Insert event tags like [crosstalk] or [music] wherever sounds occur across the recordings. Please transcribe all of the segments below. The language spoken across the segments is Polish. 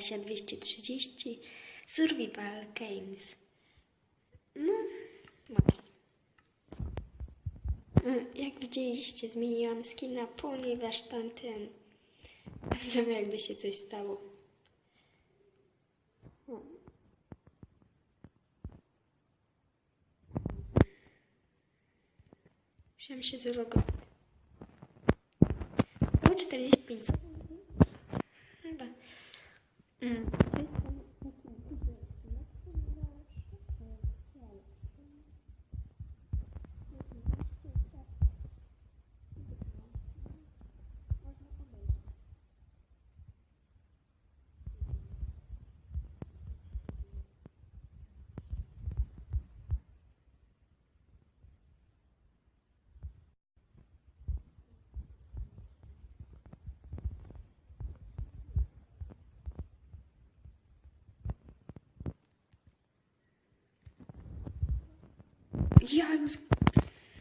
Kasia 230 Survival Games. No, właśnie. E, Jak widzieliście, zmieniłam skina, ponieważ tamten... [laughs] Wiem, jakby się coś stało. Musiałam się zalogować. Było 45 sekund. Chyba. Mm. Ja już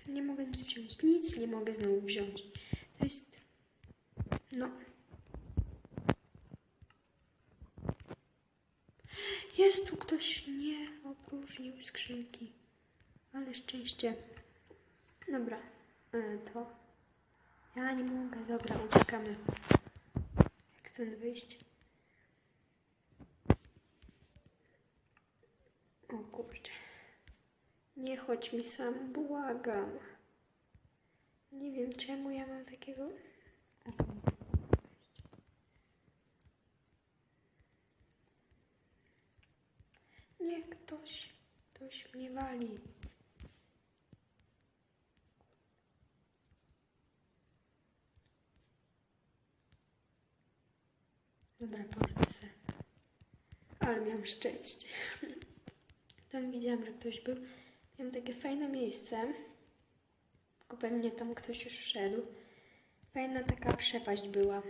nie mogę nic wziąć. Nic nie mogę znowu wziąć. To jest. No. Jest tu ktoś nie opróżnił skrzynki. Ale szczęście. Dobra. e, To. Ja nie mogę. Dobra, uciekamy. Jak stąd wyjść? O kurczę. Nie chodź mi sam, błagam. Nie wiem czemu ja mam takiego. Nie, ktoś, ktoś mnie wali. Dobra, poradzę. Ale miałam szczęście. [laughs] Tam widziałam, że ktoś był. Miałam takie fajne miejsce. Tylko pewnie tam ktoś już wszedł. Fajna taka przepaść była.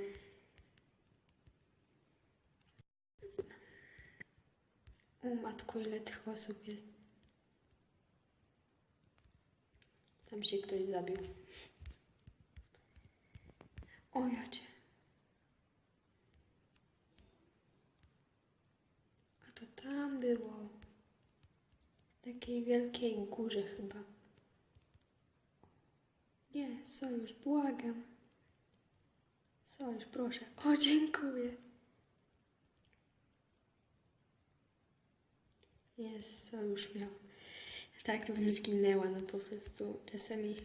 O matko, ile tych osób jest. Tam się ktoś zabił. O jacie. A to tam było. W takiej wielkiej górze chyba. Nie, sojusz, błagam. Sojusz, proszę. O, dziękuję. Jest, sojusz miał. Tak, to bym zginęła, no po prostu. Czasami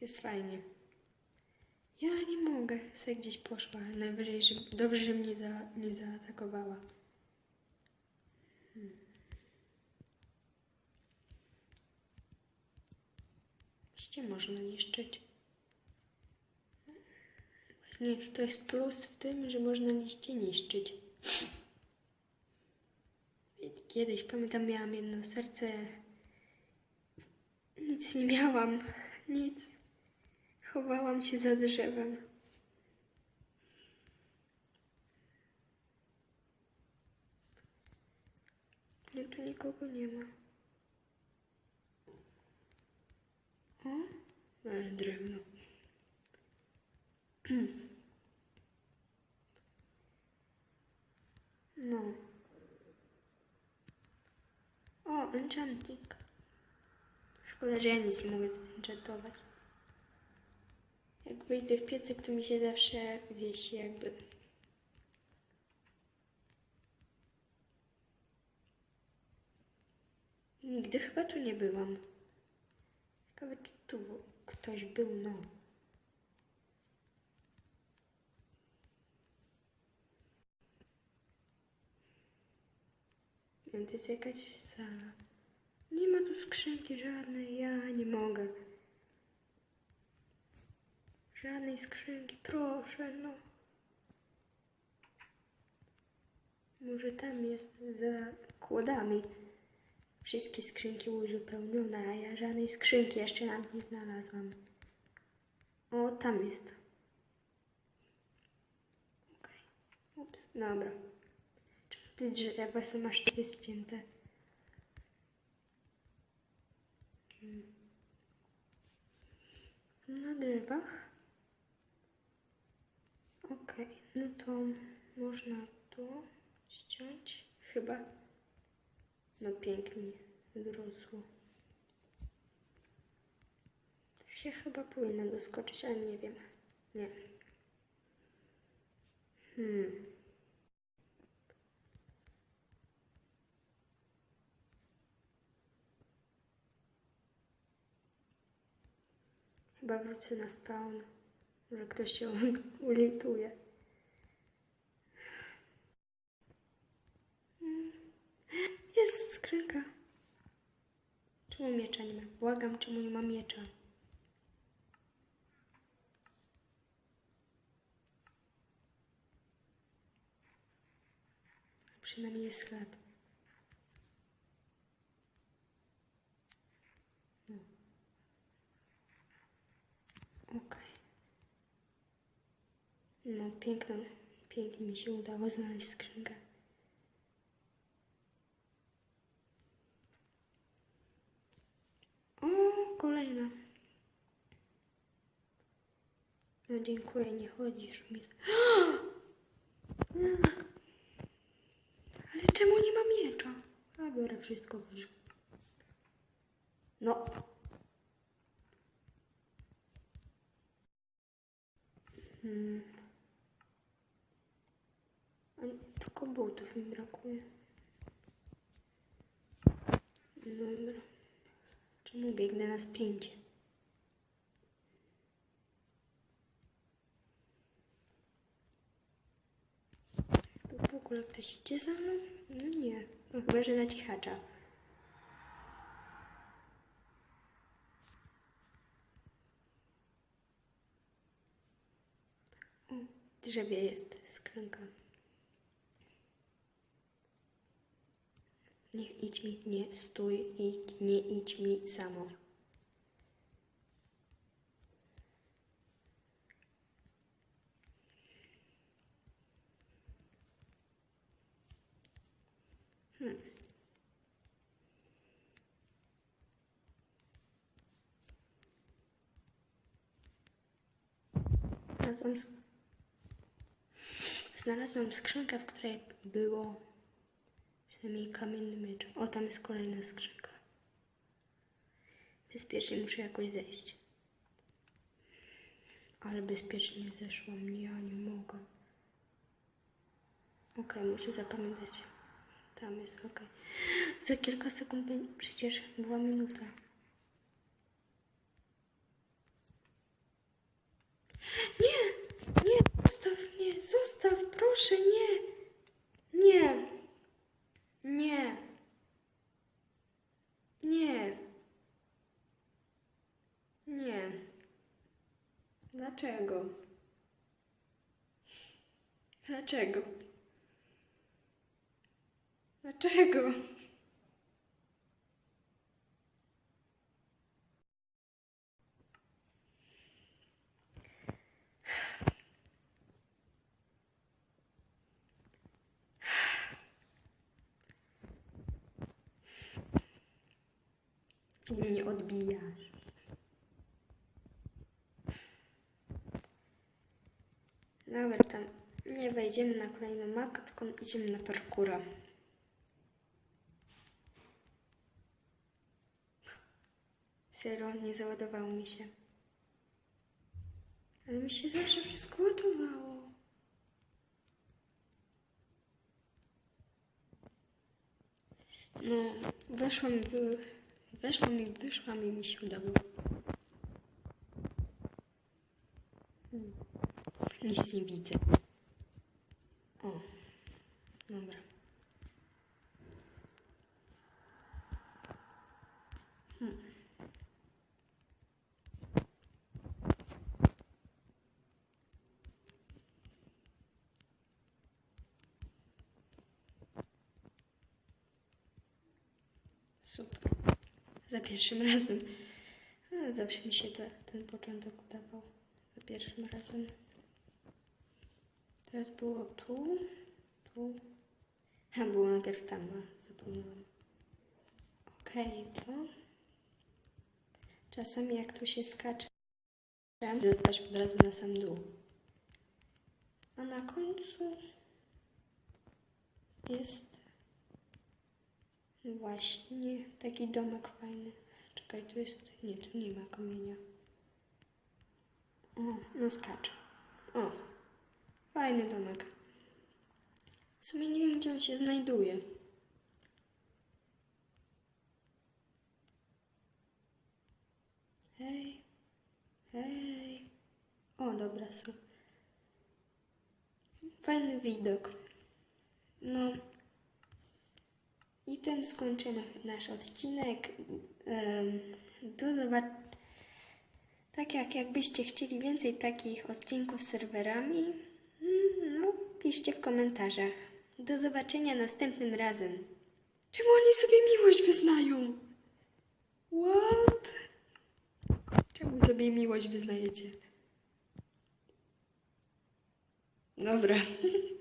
jest fajnie. Ja nie mogę. Se gdzieś poszła. Najwyżej, że dobrze, że mnie za, nie zaatakowała. Liście można niszczyć. Właśnie to jest plus w tym, że można liście niszczyć. Kiedyś, pamiętam, miałam jedno serce. Nic nie miałam. Nic. Chowałam się za drzewem. Tu nikogo nie ma. O, ale drewno. No. O, enchanting. Szkoda, że ja nic nie mogę zenchantować. Jak wyjdę w piecyk, to mi się zawsze wiesi jakby. Nigdy chyba tu nie byłam. Ciekawe, czy tu ktoś był, no. Nie, To jest jakaś sala. Nie ma tu skrzynki żadnej, ja nie mogę. Żadnej skrzynki, proszę, no. Może tam jest za kłodami. Wszystkie skrzynki uzupełnione, a ja żadnej skrzynki jeszcze nawet nie znalazłam. O, tam jest. Okej. Ups, dobra. Czemu te drzewa są aż takie ścięte? Hmm. Na drzewach? Okej, no to można tu ściąć. Chyba. No pięknie wyrosło. Tu się chyba powinna doskoczyć, ale nie wiem. Nie. Hmm. Chyba wrócę na spawn. Może ktoś się [laughs] ulituje. Jest skrzynka. Czemu miecza nie ma? Błagam, czemu nie ma miecza? Przynajmniej jest chleb. No. Okej. No, piękno. Pięknie mi się udało znaleźć skrzynkę. O, kolejna. No dziękuję, nie chodzisz mi. [gasps] Ale czemu nie ma miecza? A biorę wszystko. No. Hmm. Tylko butów mi brakuje. Dobra. Czemu biegnę na spięcie? Tu w ogóle ktoś idzie za mną? No nie. No chyba, że na cichacza. Drzewie jest skrzynka. Niech idź mi, nie stój i nie idź mi samo. Hmm. Znalazłam skrzynkę, w której było przynajmniej kamienny miecz. O, tam jest kolejna skrzynka. Bezpiecznie muszę jakoś zejść. Ale bezpiecznie zeszłam. Ja nie mogę. Okej, muszę zapamiętać. Tam jest, okej. Za kilka sekund będzie, przecież była minuta. Nie! Nie! Zostaw mnie! Zostaw! Proszę! Nie! Nie! Nie! Nie! Dlaczego? Dlaczego? Dlaczego? Dobra, tam nie wejdziemy na kolejną mapkę, tylko idziemy na parkura. Zero, nie załadowało mi się. Ale mi się zawsze wszystko ładowało. No, weszło mi, były, weszło mi, wyszła mi, mi się udało. Hmm. Nie widzę. O, dobra. Hmm. Super. Za pierwszym razem. No, zawsze mi się to, ten początek udawał. Za pierwszym razem. Teraz było tu, tu. A, było najpierw tam, zapomniałam. Okej, to. Czasami jak tu się skacze, zostać od razu na sam dół. A na końcu jest właśnie taki domek fajny. Czekaj, tu jest. Nie, tu nie ma kamienia. O, no skacz. O, fajny domek. W sumie nie wiem, gdzie on się znajduje. Hej, hej. O, dobra, są. Fajny widok. No. I tym skończymy nasz odcinek. Do zobaczenia. Tak jak jakbyście chcieli więcej takich odcinków z serwerami, piszcie w komentarzach. Do zobaczenia następnym razem. Czemu oni sobie miłość wyznają? What? Czemu sobie miłość wyznajecie? Dobra. [laughs]